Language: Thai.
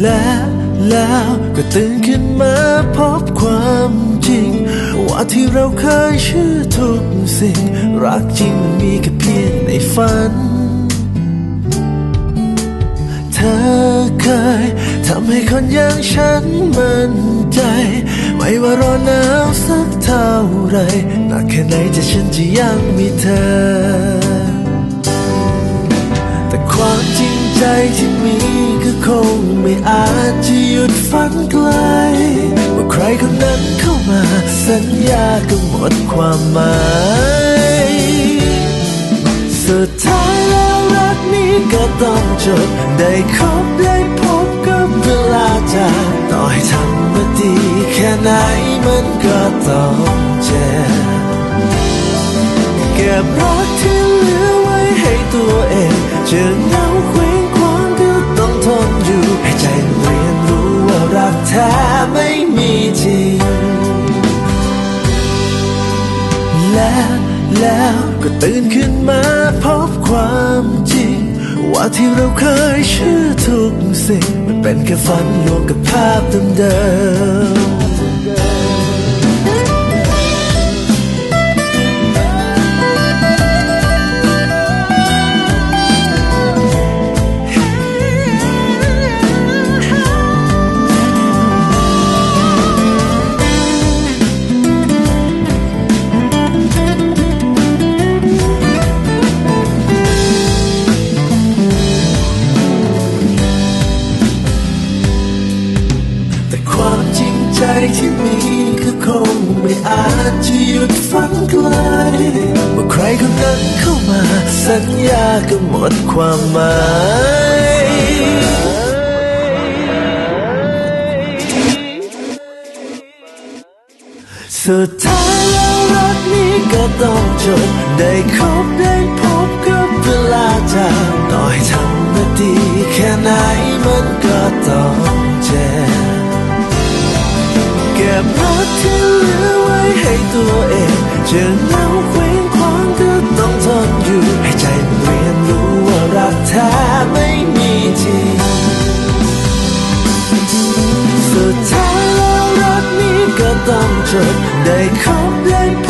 และแล้วก็ตื่นขึ้นมาพบความจริง ว่าที่เราเคยเชื่อทุกสิ่ง รักจริงมันมีแค่เพียงในฝัน เธอเคยทำให้คนอย่างฉันมั่นใจ ไม่ว่าร้อนหนาวสักเท่าไรหนักแค่ไหนจะฉันจะยังมีเธอ แต่ความจริง ใจที่มีก็คงไม่อาจจะหยุดฝันไกลว่าใครคนนั้นเข้ามา สัญญาก็หมดความหมาย สุดท้ายแล้วรักนี้ก็ต้องจบได้คบได้พบกับเวลาจากต่อให้ทำมาดีแค่ไหนมันก็ต้องเจ็บเก็บรักที่เหลือไว้ให้ตัวเองจอเงาคว้ แล้วก็ตื่นขึ้นมาพบความจริง ว่าที่เราเคยเชื่อทุกสิ่ง มันเป็นแค่ฝันลวงกับภาพเดิม่มีก็คงไม่อาจจะหยุดฝันไกลเมื่อใครคนนั้นเข้ามาสัญญาก็หมดความหมายสุดท้ายแล้วรักนี้ก็ต้องจบได้คบได้พบกับเวลาจากต่อให้ทำมาดีแค่ไหนมันก็ต้อง บรักที่เหลือไว้ให้ตัวเองเจะเหงาเคว้งคว้างก็ต้องทนอยู่ให้ใจเรียนรู้ว่ารักแท้ไม่มีจริงสุดท้ายแล้วรักนี้ก็ต้องจบได้คบได้พ